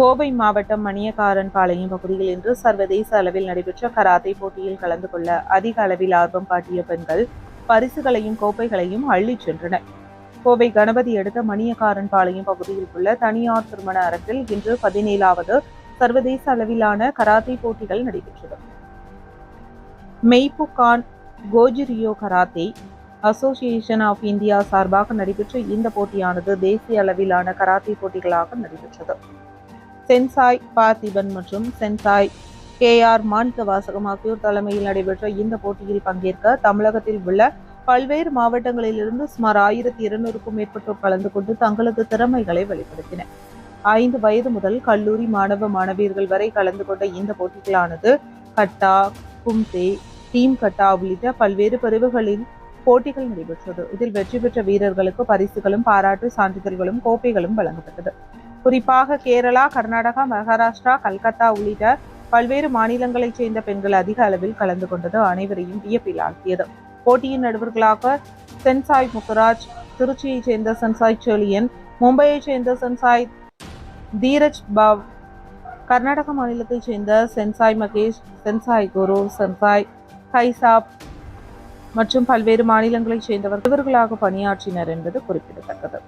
கோவை மாவட்டம் மணியக்காரன் பாளையம் பகுதியில் இன்று சர்வதேச அளவில் நடைபெற்ற கராத்தே போட்டியில் கலந்து கொள்ள அதிக அளவில் ஆர்வம் காட்டிய பெண்கள் பரிசுகளையும் கோப்பைகளையும் அள்ளிச் சென்றனர். கோவை கணபதி அடுத்த மணியக்காரன் பாளையம் பகுதியில் உள்ள தனியார் திருமண அரங்கில் இன்று பதினேழாவது சர்வதேச அளவிலான கராத்தே போட்டிகள் நடைபெற்றது Meibukan Gojiryu karate association of India சார்பாக நடைபெற்ற இந்த போட்டியானது தேசிய அளவிலான கராத்தே போட்டிகளாக நடைபெற்றது. சென்சாய் பார்த்திபன் மற்றும் சென்சாய் கே ஆர் மாணிக்க வாசகம் ஆகியோர் தலைமையில் நடைபெற்ற இந்த போட்டியில் பங்கேற்க தமிழகத்தில் உள்ள பல்வேறு மாவட்டங்களிலிருந்து சுமார் ஆயிரத்தி இருநூறுக்கும் மேற்பட்டோர் கலந்து கொண்டு தங்களது திறமைகளை வெளிப்படுத்தினர் ஐந்து வயது முதல் கல்லூரி மாணவ மாணவியர்கள் வரை கலந்து கொண்ட இந்த போட்டிகளானது கட்டா கும்தே டீம் கட்டா உள்ளிட்ட பல்வேறு பிரிவுகளில் போட்டிகள் நடைபெற்றது. இதில் வெற்றி பெற்ற வீரர்களுக்கு பரிசுகளும் பாராட்டு சான்றிதழ்களும் கோப்பைகளும் வழங்கப்பட்டது. குறிப்பாக கேரளா கர்நாடகா மகாராஷ்டிரா கல்கத்தா உள்ளிட்ட பல்வேறு மாநிலங்களைச் சேர்ந்த பெண்கள் அதிக அளவில் கலந்து கொண்டது அனைவரையும் வியப்பில் ஆழ்த்தியது போட்டியின் நடுவர்களாக சென்சாய் முகராஜ் திருச்சியைச் சேர்ந்த சென்சாய் செலியன் மும்பையைச் சேர்ந்த சென்சாய் தீரஜ் பாவ் கர்நாடக மாநிலத்தைச் சேர்ந்த sensei Mahesh sensei Guru sensei கைசாப் மற்றும் பல்வேறு மாநிலங்களைச் சேர்ந்தவர் இவர்களாக பணியாற்றினர் என்பது குறிப்பிடத்தக்கது.